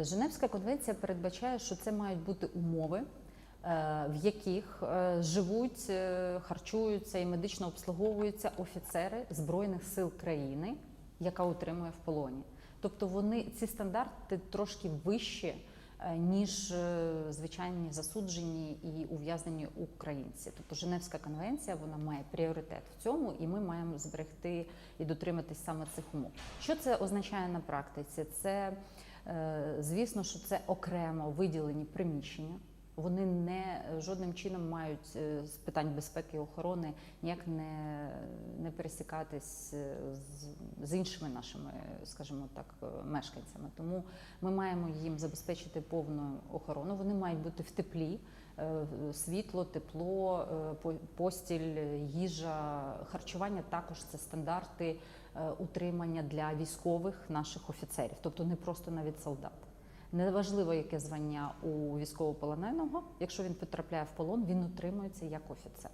Женевська конвенція передбачає, що це мають бути умови, е, в яких е, живуть, е, харчуються і медично обслуговуються офіцери збройних сил країни, яка утримує в полоні. Тобто вони ці стандарти трошки вищі, ніж звичайні засуджені і ув'язнені українці. Тобто Женевська конвенція вона має пріоритет в цьому, і ми маємо зберегти і дотриматись саме цих умов. Що це означає на практиці? Це Звісно, що це окремо виділені приміщення. Вони не жодним чином мають е, з питань безпеки і охорони ніяк не, не пересікатись е, з, з іншими нашими, скажімо так, е, мешканцями. Тому ми маємо їм забезпечити повну охорону. Вони мають бути в теплі, е, світло, тепло, е, постіль, їжа, харчування також це стандарти е, утримання для військових наших офіцерів, тобто не просто навіть солдат. Неважливо, яке звання у військовополоненого, якщо він потрапляє в полон, він утримується як офіцер.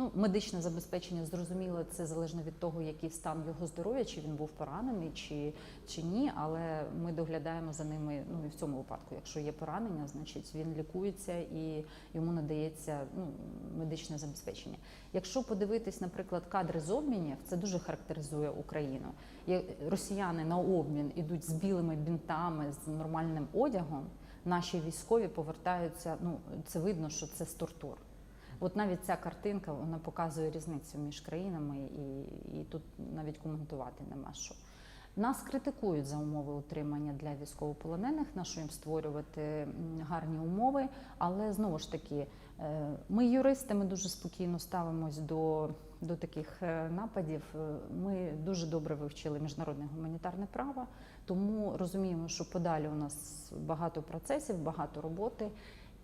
Ну, медичне забезпечення зрозуміло, це залежно від того, який стан його здоров'я, чи він був поранений, чи, чи ні. Але ми доглядаємо за ними. Ну і в цьому випадку, якщо є поранення, значить він лікується і йому надається ну, медичне забезпечення. Якщо подивитись, наприклад, кадри з обмінів, це дуже характеризує Україну. Росіяни на обмін ідуть з білими бінтами, з нормальним одягом. Наші військові повертаються. Ну це видно, що це з тортур. От навіть ця картинка вона показує різницю між країнами, і, і тут навіть коментувати нема що. Нас критикують за умови утримання для військовополонених, на що їм створювати гарні умови. Але знову ж таки, е, ми юристи, ми дуже спокійно ставимось до, до таких е, нападів. Е, Ми дуже добре вивчили міжнародне гуманітарне право, тому розуміємо, що подалі у нас багато процесів, багато роботи.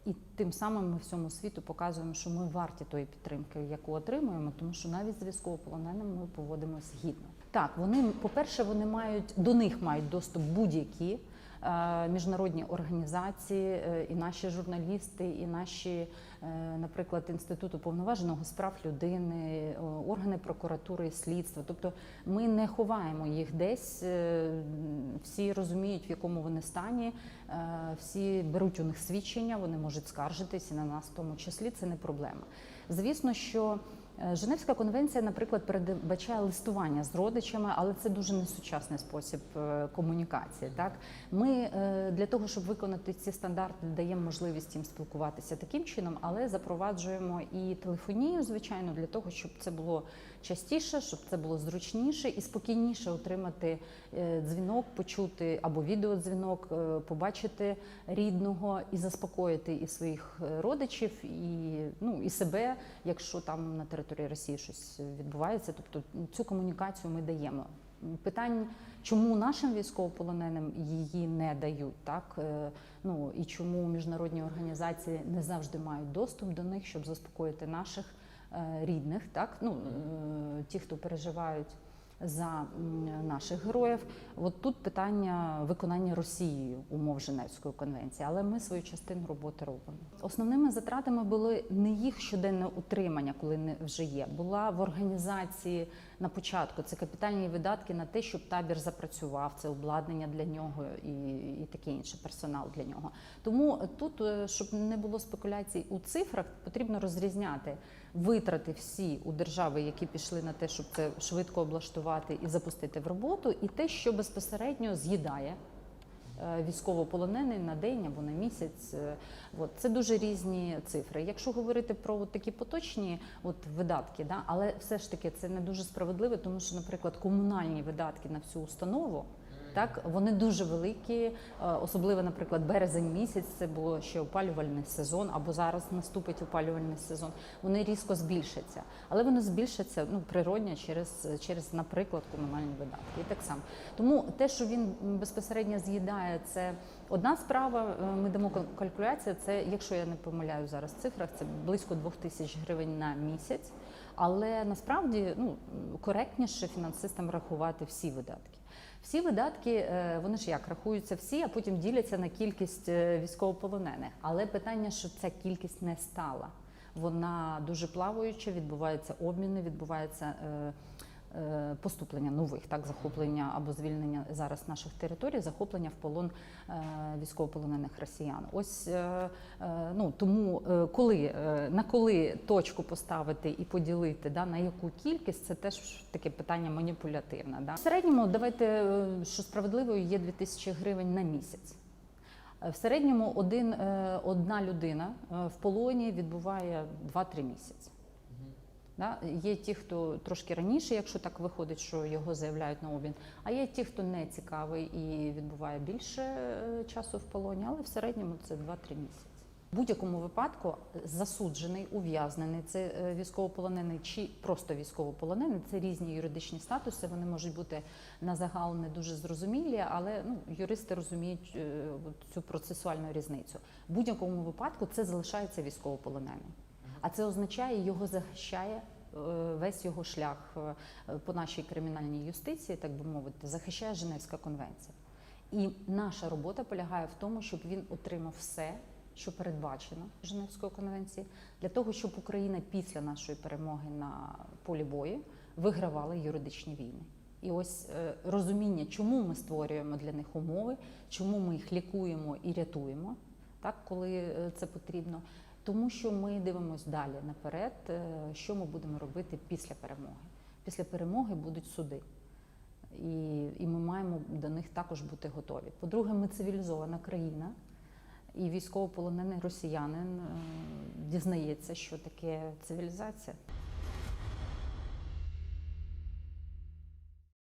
І тим самим ми всьому світу показуємо, що ми варті тої підтримки, яку отримуємо, тому що навіть з військовополоненими ми поводимося гідно. Так, вони, по-перше, вони мають до них мають доступ будь-які е, міжнародні організації, е, і наші журналісти, і наші, е, наприклад, інститут уповноваженого з прав людини, е, органи прокуратури і слідства. Тобто ми не ховаємо їх десь. е, Всі розуміють, в якому вони стані, е, всі беруть у них свідчення, вони можуть скаржитися на нас, в тому числі це не проблема. Звісно, що Женевська конвенція, наприклад, передбачає листування з родичами, але це дуже несучасний спосіб е, комунікації. Так ми е, для того, щоб виконати ці стандарти, даємо можливість їм спілкуватися таким чином, але запроваджуємо і телефонію, звичайно, для того, щоб це було частіше, щоб це було зручніше і спокійніше отримати е, дзвінок, почути або відеодзвінок, е, побачити рідного і заспокоїти і своїх е, родичів, і ну і себе, якщо там на території Росії щось відбувається. Тобто цю комунікацію ми даємо. Питань, чому нашим військовополоненим її не дають, так е, ну і чому міжнародні організації не завжди мають доступ до них, щоб заспокоїти наших е, рідних, так ну е, ті, хто переживають за наших героїв. От тут питання виконання Росією умов Женевської конвенції, але ми свою частину роботи робимо. Основними затратами були не їх щоденне утримання, коли не вже є. Була в організації на початку. Це капітальні видатки на те, щоб табір запрацював, це обладнання для нього і, і таке інше, персонал для нього. Тому тут, е, щоб не було спекуляцій у цифрах, потрібно розрізняти витрати всі у держави, які пішли на те, щоб це швидко облаштувати і запустити в роботу, і те, що безпосередньо з'їдає. е, Військовополонений на день або на місяць, Е, от це дуже різні цифри. Якщо говорити про такі поточні от видатки, да, але все ж таки це не дуже справедливо, тому що, наприклад, комунальні видатки на всю установу. Так, вони дуже великі, е, особливо, наприклад, березень місяць це було ще опалювальний сезон, або зараз наступить опалювальний сезон. Вони різко збільшаться, але вони збільшаться ну природньо через, через, наприклад, комунальні видатки. І так само. Тому те, що він безпосередньо з'їдає, це одна справа. Е, Ми дамо кал- калькуляцію. Це, якщо я не помиляю зараз в цифрах, це близько 2 тисяч гривень на місяць. Але насправді ну коректніше фінансистам рахувати всі видатки. Всі видатки, е, вони ж як рахуються всі, а потім діляться на кількість е, військовополонених. Але питання, що ця кількість не стала. Вона дуже плаваюча, відбуваються обміни, відбувається е, е, поступлення нових, так захоплення або звільнення зараз наших територій, захоплення в полон е, військовополонених росіян. Ось е, е, ну тому, е, коли е, на коли точку поставити і поділити, да на яку кількість, це теж таке питання маніпулятивне. Да. В середньому давайте е, що справедливою є 2000 гривень на місяць. Е, В середньому один, е, одна людина е, в полоні відбуває 2-3 місяці. Да? Є ті, хто трошки раніше, якщо так виходить, що його заявляють на обмін, а є ті, хто не цікавий і відбуває більше е, часу в полоні, але в середньому це 2-3 місяці. В будь-якому випадку засуджений, ув'язнений, це е, військовополонений чи просто військовополонений, це різні юридичні статуси. Вони можуть бути на загал не дуже зрозумілі, але ну, юристи розуміють е, цю процесуальну різницю. В будь-якому випадку це залишається військовополоненим. А це означає, його захищає е, весь його шлях е, по нашій кримінальній юстиції, так би мовити, захищає Женевська конвенція. І наша робота полягає в тому, щоб він отримав все, що передбачено Женевською конвенцією, для того, щоб Україна після нашої перемоги на полі бою вигравала юридичні війни. І ось е, розуміння, чому ми створюємо для них умови, чому ми їх лікуємо і рятуємо, так, коли це потрібно. Тому що ми дивимося далі наперед, е, що ми будемо робити після перемоги. Після перемоги будуть суди. І, і ми маємо до них також бути готові. По-друге, ми цивілізована країна, і військовополонений росіянин е, дізнається, що таке цивілізація.